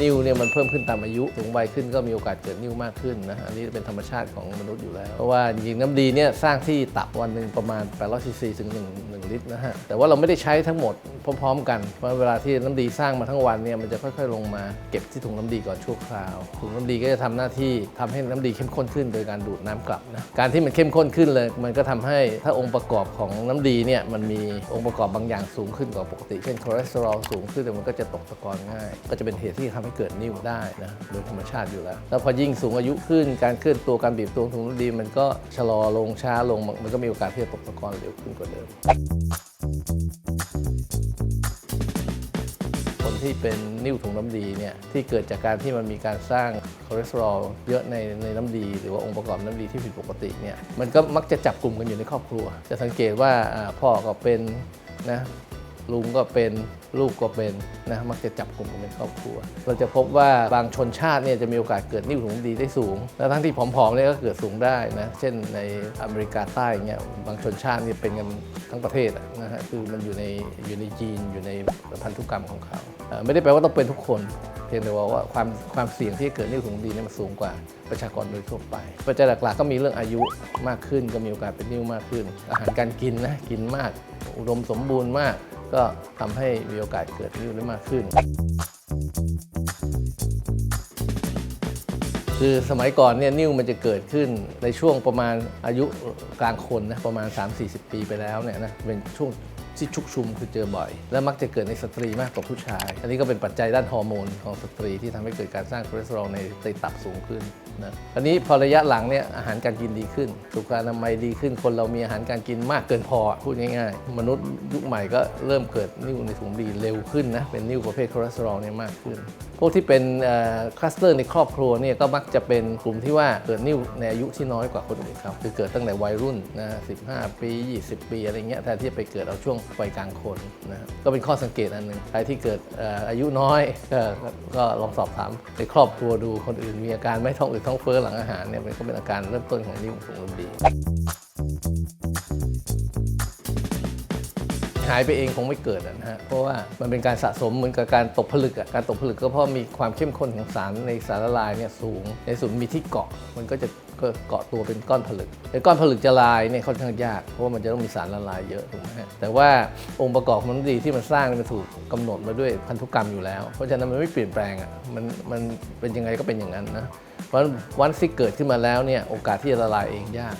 นิ้วเนี่ยมันเพิ่มขึ้นตามอายุสูงวัยขึ้นก็มีโอกาสเกิดนิ้วมากขึ้นนะอันนี้เป็นธรรมชาติของมนุษย์อยู่แล้ว เพราะว่าจริงๆน้ำดีเนี่ยสร้างที่ตับวันหนึ่งประมาณ800ซีซีถึง1 1ลิตรนะฮะแต่ว่าเราไม่ได้ใช้ทั้งหมด พร้อมๆ กัน เพราะเวลาที่น้ำดีสร้างมาทั้งวันเนี่ยมันจะค่อยๆ ลงมาเก็บที่ถุงน้ำดีก่อนชั่วคราว ถุงน้ำดีก็จะทำหน้าที่ทำให้น้ำดีเข้มข้นขึ้น โดยการดูดน้ำกลับนะ การที่มันเข้มข้นขึ้นเลย มันก็ทำให้ถ้าองค์ประกอบของน้ำดีเนี่ยมันมีองค์ประกอบบางอย่างสูงขึ้นกว่าปกติ เช่นคอเลสเตอรอลสูงขึ้นแต่มันก็จะตกตะกอนง่าย ก็จะเป็นเหตุที่ทำให้เกิดนิ่วได้นะโดยธรรมชาติอยู่แล้ว แล้วพอยิ่งสูงอายุขึ้น การเคลื่อนตัวการบีบตัวถุงน้ำดี มันก็ชะลอลงช้าลงมันมันก็มีโอกาสที่จะตกตะกอนเร็วขึ้นกว่าเดิม ที่เป็นนิ่วถุงน้ำดีเนี่ยที่เกิดจากการที่มันมีการสร้างคอเลสเตอรอลเยอะในในน้ำดี หรือว่าองค์ประกอบน้ำดีที่ผิดปกติเนี่ยมันก็มักจะจับกลุ่มกันอยู่ในครอบครัว จะสังเกตว่าอ่าพ่อก็เป็นนะ ลุงก็เป็นลูกก็เป็นนะมักจะจับกลุ่มกันเป็นครอบครัว เราจะพบว่าบางชนชาติเนี่ยจะมีโอกาสเกิดนิ่วถุงดีได้สูงแล้วทั้งที่ผอมๆเนี่ยก็เกิดสูงได้นะเช่นในอเมริกาใต้เนี่ยบางชนชาติเนี่ยเป็นกันทั้งประเทศนะฮะคือมันอยู่ในอยู่ในจีนอยู่ในพันธุกรรมของเขาไม่ได้แปลว่าต้องเป็นทุกคนเพียงแต่ว่าความความเสี่ยงที่เกิดนิ่วถุงดีเนี่ยมันสูงกว่าประชากรโดยทั่วไป ปัจจัยหลักๆก็มีเรื่องอายุมากขึ้นก็มีโอกาสเป็นนิ่วมากขึ้น อาหารการกินนะกินมาก อุดมสมบูรณ์มาก ก็ทำให้มีโอกาสเกิดนิ่วได้มากขึ้น คือสมัยก่อนเนี่ยนิ่วมันจะเกิดขึ้นในช่วงประมาณอายุกลางคนนะประมาณ 3-40 ปีไปแล้วเนี่ยนะเป็นช่วงที่ชุกชุมคือเจอบ่อย และมักจะเกิดในสตรีมากกว่าผู้ชาย อันนี้ก็เป็นปัจจัยด้านฮอร์โมนของสตรีที่ทำให้เกิดการสร้างคอเลสเตอรอลในในตับสูงขึ้น นะอันนี้พอระยะหลังเนี่ยอาหารการกินดีขึ้น สุขอนามัยดีขึ้น คนเรามีอาหารการกินมากเกินพอพูดง่ายๆ มนุษย์ยุคใหม่ก็เริ่มเกิดนิ่วในถุงดีเร็วขึ้นนะเป็นนิ่วประเภทคอเลสเตอรอลเนี่ยมากขึ้นพวกที่เป็นคลัสเตอร์ในครอบครัวเนี่ยก็มักจะเป็นกลุ่มที่ว่าเกิดนิ่วในอายุที่น้อยกว่าคนอื่นครับคือเกิดตั้งแต่วัยรุ่นนะ15ปี 20 ปีอะไรเงี้ยแทนที่จะไปเกิดเอาช่วงวัยกลางคนนะก็เป็นข้อสังเกตอันหนึ่งใครที่เกิดออายุน้อยก็ลองสอบถามในครอบครัวดูคนอื่นมีอาการไม่ท้องอืดท้องเฟ้อหลังอาหารเนี่ยมันก็เป็นอาการเริ่มต้นของนิ่วถุงลมดี หายไปเองคงไม่เกิดนะฮะเพราะว่ามันเป็นการสะสมเหมือนกับการตกผลึกอะการตกผลึกก็เพราะมีความเข้มข้นของสารในสารละลายเนี่ยสูง ในสุดมีที่เกาะมันก็จะก็เกาะตัวเป็นก้อนผลึกแต่ก้อนผลึกจะลายเนี่ยค่อนข้างยากเพราะว่ามันจะต้องมีสารละลายเยอะถูกไหมแต่ว่าองค์ประกอบของมันดีที่มันสร้างมันถูกกำหนดมาด้วยพันธุกรรมอยู่แล้ว เพราะฉะนั้นมันไม่เปลี่ยนแปลงอะมันมันเป็นยังไงก็เป็นอย่างนั้นนะเพราะวันที่เกิดขึ้นมาแล้วเนี่ยโอกาสที่จะละลายเองยาก